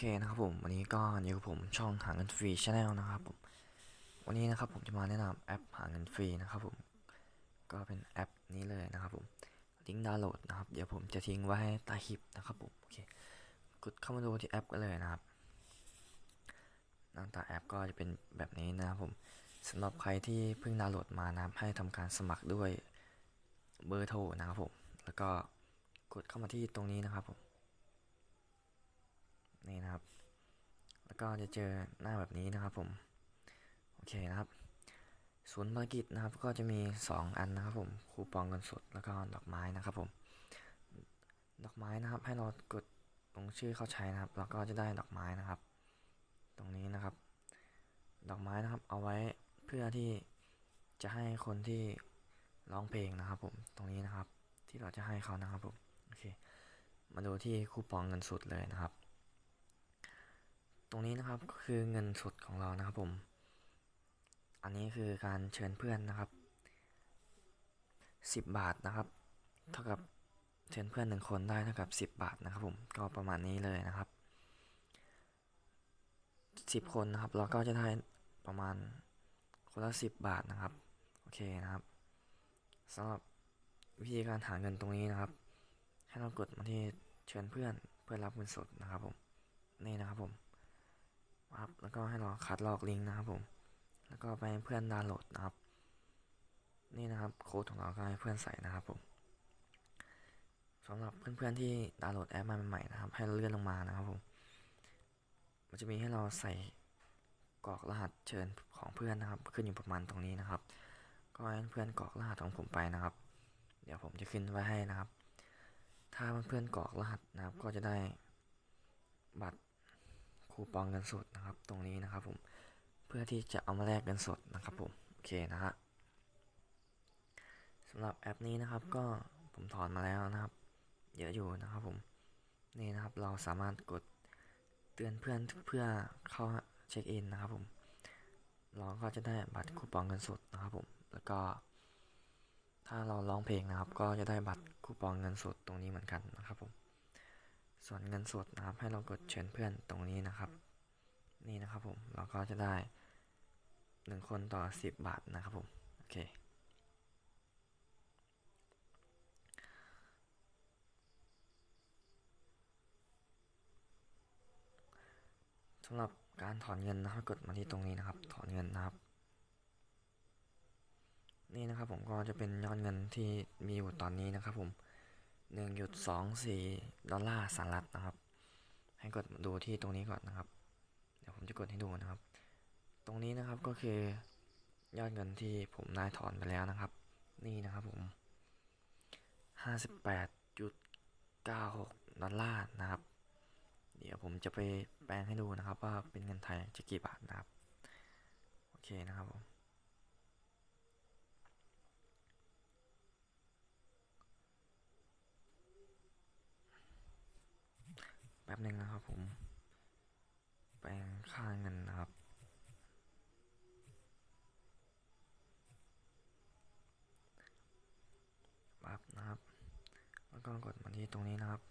เคนะครับผมวันนี้ก็อยู่กับผมช่องหาเงินฟรีชาแนลนะครับผมวันนี้นะครับผมจะมาแนะนำแอปหาเงินฟรีนะครับผมก็เป็นแอปนี้เลยนะครับผมลิงก์ดาวน์โหลดนะครับเดี๋ยวผมจะทิ้งไว้ให้ใต้คลิปนะครับผมโอเคกดเข้ามาดูที่แอปกันเลยนะครับหน้าตาแอปก็จะเป็นแบบนี้นะครับผมสำหรับใครที่เพิ่งดาวน์โหลดมานะครับให้ทำการสมัครด้วยเบอร์โทรนะครับผมแล้วก็กดเข้ามาที่ตรงนี้นะครับผม นี่นะครับ แล้วก็จะเจอหน้าแบบนี้นะครับผม โอเคนะครับศูนย์ภารกิจนะครับก็จะมี 2 อันนะครับผมคูปองเงินสดแล้วก็ดอกไม้นะครับผม ดอกไม้นะครับให้เรากดตรงชื่อเข้าใช้นะครับ แล้วก็จะได้ดอกไม้นะครับ ตรงนี้นะครับ ดอกไม้นะครับเอาไว้เพื่อที่จะให้คนที่ร้องเพลงนะครับผมตรงนี้นะครับที่เราจะให้เขานะครับผมโอเคมาดูที่คูปองเงินสดเลยนะครับ ตรงนี้นะครับก็คือเงินสดของเรานะครับผม อันนี้คือการเชิญเพื่อนนะครับ 10 บาทนะครับ เท่ากับเชิญเพื่อนหนึ่งคนได้เท่ากับ 10 บาทนะครับผม ก็ประมาณนี้เลยนะครับ 10 คนนะครับ เราก็จะได้ประมาณคนละ 10 บาทนะครับ โอเคนะครับสำหรับวิธีการหาเงินตรงนี้นะครับ ให้เรากดมาที่เชิญเพื่อนเพื่อรับเงินสดนะครับผม นี่นะครับผม ครับ แล้วก็ให้เราคัดลอกลิงก์นะครับผม แล้วก็ไปให้เพื่อนดาวน์โหลดนะครับ นี่นะครับโค้ดของเราก็ให้เพื่อนใส่นะครับผมสำหรับเพื่อนๆที่ดาวน์โหลดแอปมาใหม่ๆนะครับ ให้เราเลื่อนลงมานะครับผม มันจะมีให้เราใส่กรอกรหัสเชิญของเพื่อนนะครับ ขึ้นอยู่ประมาณตรงนี้นะครับ ก็ให้เพื่อนกรอกรหัสของผมไปนะครับ เดี๋ยวผมจะขึ้นไว้ให้นะครับ ถ้าเพื่อนๆกรอกรหัสนะครับ ก็จะได้บัตร คูปองเงินสดนะครับ ตรงนี้นะครับผมเพื่อที่จะเอามาแลกเงินสดนะครับผมโอเคนะฮะสำหรับแอปนี้นะครับก็ผมถอนมาแล้วนะครับ เยอะอยู่นะครับผมนี่นะครับเราสามารถกดเตือนเพื่อนเพื่อเข้าเช็คอินนะครับผมเราก็จะได้บัตรคูปองเงินสดนะครับผมแล้วก็ ถ้าเราร้องเพลงนะครับ ก็จะได้บัตรคูปองเงินสดตรงนี้เหมือนกันนะครับผม ส่วนเงินสดนะครับ ให้เรากดเชิญเพื่อนตรงนี้นะครับ นี่นะครับผมเราก็จะได้หนึ่งคนต่อสิบบาทนะครับผม โอเค สำหรับการถอนเงินนะครับกดมาที่ตรงนี้นะครับ ถอนเงินนะครับ นี่นะครับผมก็จะเป็นยอดเงินที่มีอยู่ตอนนี้นะครับผม หนึ่งจุดสองสี่ดอลลาร์สหรัฐนะครับ ให้กดดูที่ตรงนี้ก่อนนะครับ เดี๋ยวผมจะกดให้ดูนะครับ ตรงนี้นะครับก็คือยอดเงินที่ผมได้ถอนไปแล้วนะครับ นี่นะครับผมห้าสิบแปดจุดเก้าหกดอลลาร์นะครับ เดี๋ยวผมจะไปแปลงให้ดูนะครับ ว่าเป็นเงินไทยจะกี่บาทนะครับ โอเคนะครับผม บหนึ่งนะครับผม แปลงค่าเงินนะครับปับนะครับ แล้วก็กดมาที่ตรงนี้นะครับ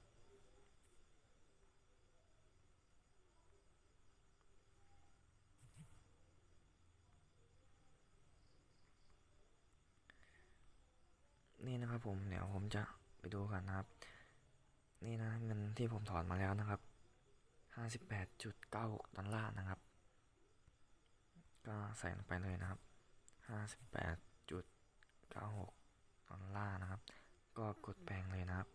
นี่นะครับผมเดี๋ยวผมจะไปดูกันนะครับ นี่นะเงินที่ผมถอนมาแล้วนะครับห้าสิบแปดจุดเก้าหกดอลลาร์นะครับ ก็ใส่ลงไปเลยนะครับห้าสิบแปดจุดเก้าหกดอลลาร์นะครับ ก็กดแปลงเลยนะครับ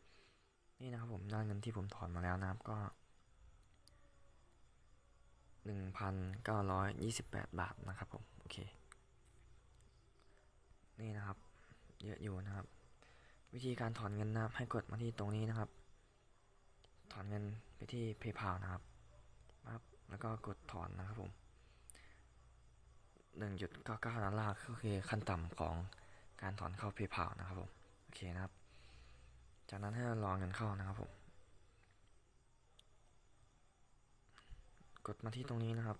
นี่นะครับผมได้เงินที่ผมถอนมาแล้วนะครับก็หนึ่งพันเก้าร้อยยี่สิบแปดบาทนะครับผมโอเค นี่นะครับ เยอะอยู่นะครับ วิธีการถอนเงินนะครับให้กดมาที่ตรงนี้นะครับ ถอนเงินไปที่ PayPal นะครับปั๊บแล้วก็กดถอนนะครับผม1.99ดอลลาร์ก็คือขั้นต่ำของการถอนเข้า PayPal นะครับผม โอเคนะครับ จากนั้นให้เรารอเงินเข้านะครับผม กดมาที่ตรงนี้นะครับ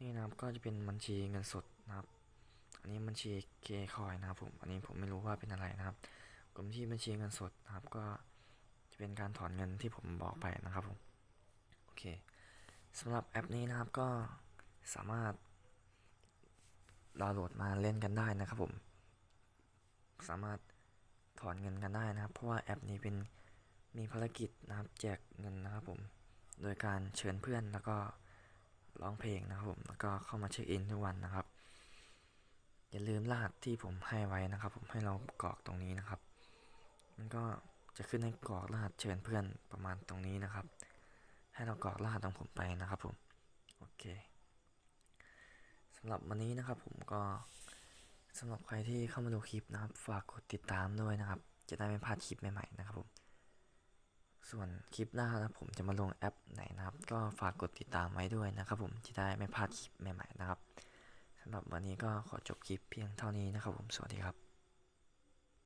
นี่นะครับก็จะเป็นบัญชีเงินสดนะครับ อันนี้บัญชีเคคอยนะครับผม อันนี้ผมไม่รู้ว่าเป็นอะไรนะครับกลุ่มที่บัญชีเงินสดนะครับก็ จะเป็นการถอนเงินที่ผมบอกไปนะครับผมโอเคสำหรับแอปนี้นะครับก็สามารถดาวน์โหลดมาเล่นกันได้นะครับผม สามารถถอนเงินกันได้นะครับ เพราะว่าแอปนี้เป็นมีภารกิจนะครับแจกเงินนะครับผม โดยการเชิญเพื่อนแล้วก็ร้องเพลงนะครับผมแล้วก็เข้ามาเช็คอินทุกวันนะครับ อย่าลืมรหัสที่ผมให้ไว้นะครับ ผมให้เรากรอกตรงนี้นะครับ มันก็ จะขึ้นให้กรอกรหัสเชิญเพื่อนประมาณตรงนี้นะครับ ให้เรากรอกรหัสของผมไปนะครับผม โอเคสำหรับวันนี้นะครับผมก็สำหรับใครที่เข้ามาดูคลิปนะครับ ฝากกดติดตามด้วยนะครับ จะได้ไม่พลาดคลิปใหม่ๆนะครับผม ส่วนคลิปหน้านะผมจะมาลงแอปไหนนะครับ ก็ฝากกดติดตามไว้ด้วยนะครับ ผมจะได้ไม่พลาดคลิปใหม่ๆนะครับสำหรับวันนี้ก็ขอจบคลิปเพียงเท่านี้นะครับผมสวัสดีครับ